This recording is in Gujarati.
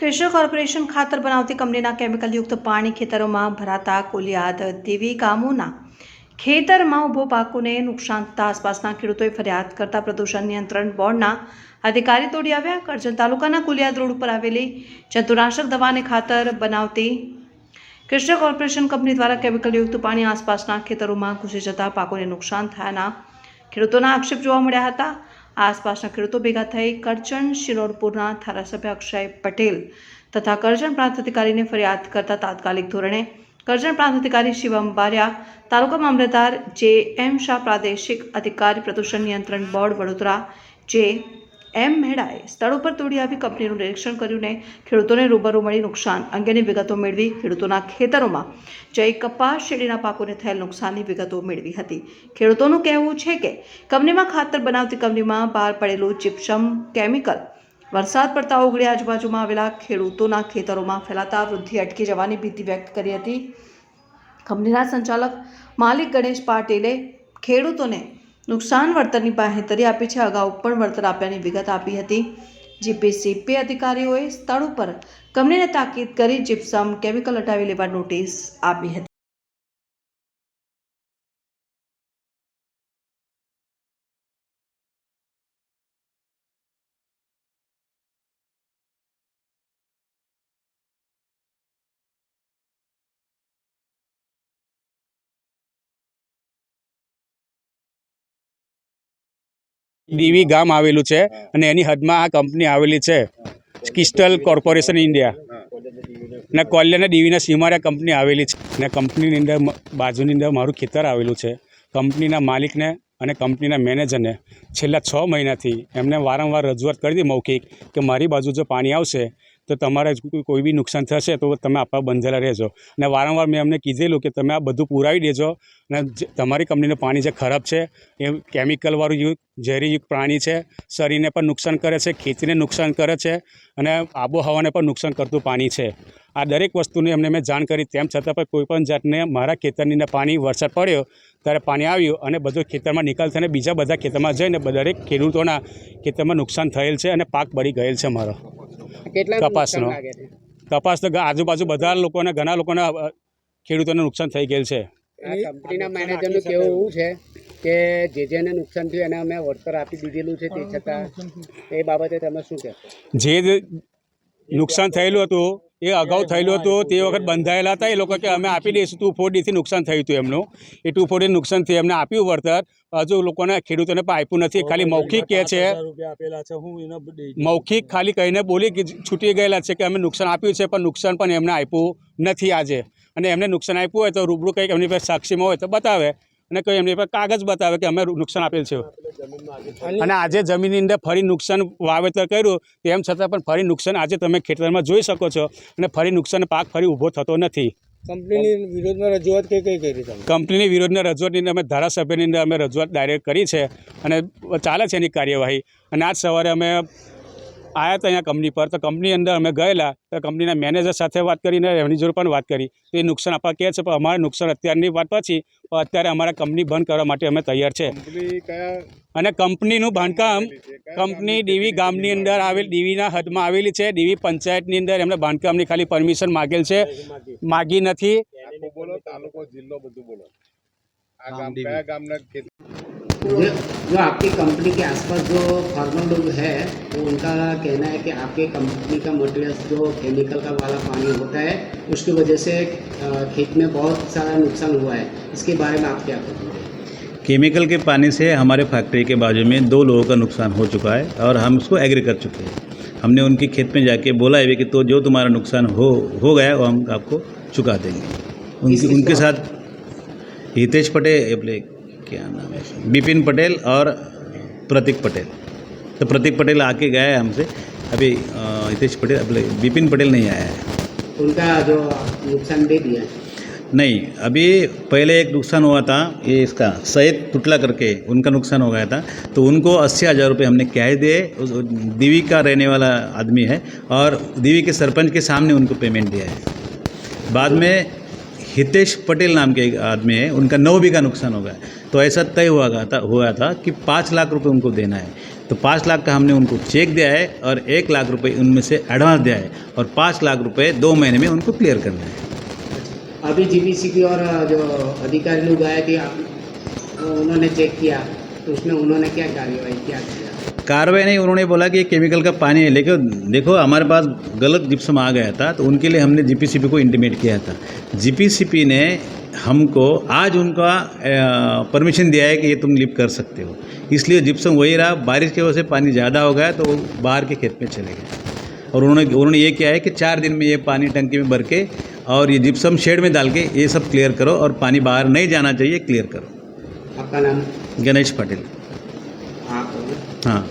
ક્રિષ્ના કોર્પોરેશન ખાતર બનાવતી કંપનીના કેમિકલયુક્ત પાણી ખેતરોમાં ભરાતા કુલિયાદ દેવી ગામોના ખેતરમાં ઊભો પાકોને નુકસાન થતા આસપાસના ખેડૂતોએ ફરિયાદ કરતા પ્રદૂષણ નિયંત્રણ બોર્ડના અધિકારી તોડી આવ્યા. કરજણ તાલુકાના કુલિયાદ રોડ ઉપર આવેલી જંતુનાશક દવાને ખાતર બનાવતી કૃષ્ણ કોર્પોરેશન કંપની દ્વારા કેમિકલયુક્ત પાણી આસપાસના ખેતરોમાં ઘૂસી જતા પાકોને નુકસાન થયાના ખેડૂતોના આક્ષેપ જોવા મળ્યા હતા. આસપાસના ખેડૂતો ભેગા થઈ કરજણ શિરોડપુરના ધારાસભ્ય અક્ષય પટેલ તથા કરજણ પ્રાંત અધિકારીને ફરિયાદ કરતા તાત્કાલિક ધોરણે કરજણ પ્રાંત અધિકારી શિવમ બારિયા, તાલુકા મામલતદાર જે એમ શાહ પ્રાદેશિક અધિકારી પ્રદૂષણ નિયંત્રણ બોર્ડ વડોદરા, જે એમ મહેડાએ સ્થળ ઉપર તોડી આવી કંપનીનું નિરીક્ષણ કર્યું ને ખેડૂતોને રૂબરૂ મળી નુકસાન અંગેની વિગતો મેળવી ખેડૂતોના ખેતરોમાં જઈ કપાસ, શેરડીના પાકોને થયેલ નુકસાનની વિગતો મેળવી હતી. ખેડૂતોનું કહેવું છે કે કંપનીમાં ખાતર બનાવતી કંપનીમાં બહાર પડેલું ચિપ્સમ કેમિકલ વરસાદ પડતા ઓગળી આજુબાજુમાં આવેલા ખેડૂતોના ખેતરોમાં ફેલાતા વૃદ્ધિ અટકી જવાની ભીતિ વ્યક્ત કરી હતી. કંપનીના સંચાલક માલિક ગણેશ પાટીલે ખેડૂતોને નુકસાન વળતરની બાહેધરી આપી છે. અગાઉ પણ વળતર આપ્યાની વિગત આપી હતી. જીપીસીપી અધિકારીઓએ સ્થળ ઉપર કંપનીને તાકીદ કરી જીપ્સમ કેમિકલ હટાવી લેવા નોટિસ આપી હતી. ડીવી ગામ આવેલું છે અને એની હદમાં આ કંપની આવેલી છે. ક્રિસ્ટલ કોર્પોરેશન ઇન્ડિયા ને કોલ્યાને ડીવીના સીમારે કંપની આવેલી છે. ને કંપનીની અંદર બાજુની અંદર મારું ખેતર આવેલું છે. કંપનીના માલિકને અને કંપનીના મેનેજરને છેલ્લા છ મહિનાથી એમને વારંવાર રજૂઆત કરી હતી મૌખિક કે મારી બાજુ જો પાણી આવશે તો તમારે કોઈ- બી નુકસાન થશે તો તમે આપવા બંધેલા રહેજો. અને વારંવાર મેં એમને કીધેલું કે તમે આ બધું પુરાવી દેજો. અને તમારી કંપનીનું પાણી જે ખરાબ છે, એ કેમિકલવાળું યુગ ઝેરીયુક્ત પ્રાણી છે, શરીરને પણ નુકસાન કરે છે, ખેતીને નુકસાન કરે છે, અને આબોહવાને પણ નુકસાન કરતું પાણી છે. આ દરેક વસ્તુની એમને મેં જાણ કરી, તેમ છતાં પણ કોઈ પણ જાતને મારા ખેતરની પાણી વરસાદ પડ્યો, ત્યારે પાણી આવ્યું અને બધું ખેતરમાં નિકાલ થઈને બીજા બધા ખેતરમાં જઈને દરેક ખેડૂતોના ખેતરમાં નુકસાન થયેલ છે અને પાક બળી ગયેલ છે મારો. કપાસનો. કપાસ તો આજુબાજુ બધા લોકોને ઘણા લોકોને ખેડૂતોને નુકસાન થઈ ગયેલ છે. કંપનીના મેનેજરનું કેવું એવું છે કે જે જેને નુકસાન થયું એને અમે વળતર આપી દીધેલું છે તે છતાં એ બાબતે તમે શું કહેશો? જે નુકસાન થયેલું હતું એ અગાઉ થયેલું હતું તે વખત બંધાયેલા હતા. એ લોકો કે અમે આપી દઈશું ટુ ફોરડીથી નુકસાન થયું હતું એમનું. એ ટુ ફોરડી નુકસાન થયું એમને આપ્યું વળતર. હજુ લોકોને ખેડૂતોને પણ આપ્યું નથી. ખાલી મૌખિક કહે છે મૌખિક ખાલી કહીને બોલી છૂટી ગયેલા છે કે અમે નુકસાન આપ્યું છે પણ નુકસાન પણ એમને આપ્યું નથી આજે. અને એમને નુકસાન આપ્યું હોય તો રૂબરૂ કંઈક એમની પાસે સાક્ષીમાં હોય તો બતાવે. અને કોઈ એમની પર કાગળ બતાવે કે અમે નુકસાન આપેલ છે. અને આજે જમીનની અંદર ફરી નુકસાન વાવેતર કર્યું તેમ છતાં પણ ફરી નુકસાન આજે તમે ખેતરમાં જોઈ શકો છો. અને ફરી નુકસાન પાક ફરી ઊભો થતો નથી. કંપનીની વિરોધમાં રજૂઆત કઈ કઈ કરી તમે? કંપનીની વિરોધના રજૂઆતની અંદર અમે ધારાસભ્યની અંદર અમે રજૂઆત ડાયરેક્ટ કરી છે. અને ચાલે છે એની કાર્યવાહી. અને આજ સવારે અમે આવ્યા હતા અહીંયા કંપની પર. તો કંપની અંદર અમે ગયેલા તો કંપનીના મેનેજર સાથે વાત કરીને એમની જોડે પણ વાત કરી. તો એ નુકસાન આપવા કહે છે પણ અમારે નુકસાન અત્યારની વાત પછી પણ અત્યારે અમારા કંપની બંધ કરવા માટે અમે તૈયાર છે. અને કંપનીનું બાંધકામ કંપની ડીવી ગામની અંદર આવેલ ડીવીના હદમાં આવેલી છે. ડીવી પંચાયતની અંદર એમને બાંધકામની ખાલી પરમિશન માગેલ છે. માગી નથી. બોલો તાલુકો જિલ્લો બધું બોલો. આ ગામ કયા ગામના ખેત जो जो आपकी कंपनी के आसपास जो फार्मर लोग है तो उनका कहना है कि आपके कंपनी का मटेरियल जो केमिकल का वाला पानी होता है उसकी वजह से खेत में बहुत सारा नुकसान हुआ है। इसके बारे में आप क्या कहेंगे? केमिकल के पानी से हमारे फैक्ट्री के बाजू में दो लोगों का नुकसान हो चुका है और हम उसको एग्री कर चुके हैं। हमने उनके खेत में जाके बोला है कि तो जो तुम्हारा नुकसान हो हो गया वो हम आपको चुका देंगे। उनकी उनके साथ हितेश पटेल क्या नाम है बिपिन पटेल और प्रतीक पटेल। तो प्रतीक पटेल आके गए हैं हमसे। अभी हितेश पटेल अपने बिपिन पटेल नहीं आया है। उनका जो नुकसान दे दिया नहीं अभी पहले एक नुकसान हुआ था ये इसका सैद टुटला करके उनका नुकसान हो गया था। तो उनको अस्सी हज़ार रुपये हमने कैश दिए। दीवी का रहने वाला आदमी है और दीवी के सरपंच के सामने उनको पेमेंट दिया है। बाद में हितेश पटेल नाम के एक आदमी है उनका नौ बीघा नुकसान हो गया। तो ऐसा तय हुआ था, हुआ था कि पाँच लाख रुपए उनको देना है। तो पाँच लाख का हमने उनको चेक दिया है और एक लाख रुपए उनमें से एडवांस दिया है और पाँच लाख रुपए दो महीने में उनको क्लियर करना है। अभी जीबीसीबी और जो अधिकारी लोग आए थे उन्होंने चेक किया तो उसमें उन्होंने क्या कार्रवाई क्या? किया कार्रवाई नहीं उन्होंने बोला कि ये केमिकल का पानी है। लेकिन देखो हमारे पास गलत जिप्सम आ गया था तो उनके लिए हमने जीपीसीपी को इंटीमेट किया था। जीपीसीपी ने हमको आज उनका परमिशन दिया है कि ये तुम लिप कर सकते हो। इसलिए जिप्सम वही रहा बारिश की वजह से पानी ज़्यादा हो गया तो वो बाहर के खेत में चले गए। और उन्होंने उन्होंने ये किया है कि चार दिन में ये पानी टंकी में भर के और ये जिप्सम शेड में डाल के ये सब क्लियर करो और पानी बाहर नहीं जाना चाहिए क्लियर करो। आपका नाम? गणेश पटेल। हाँ।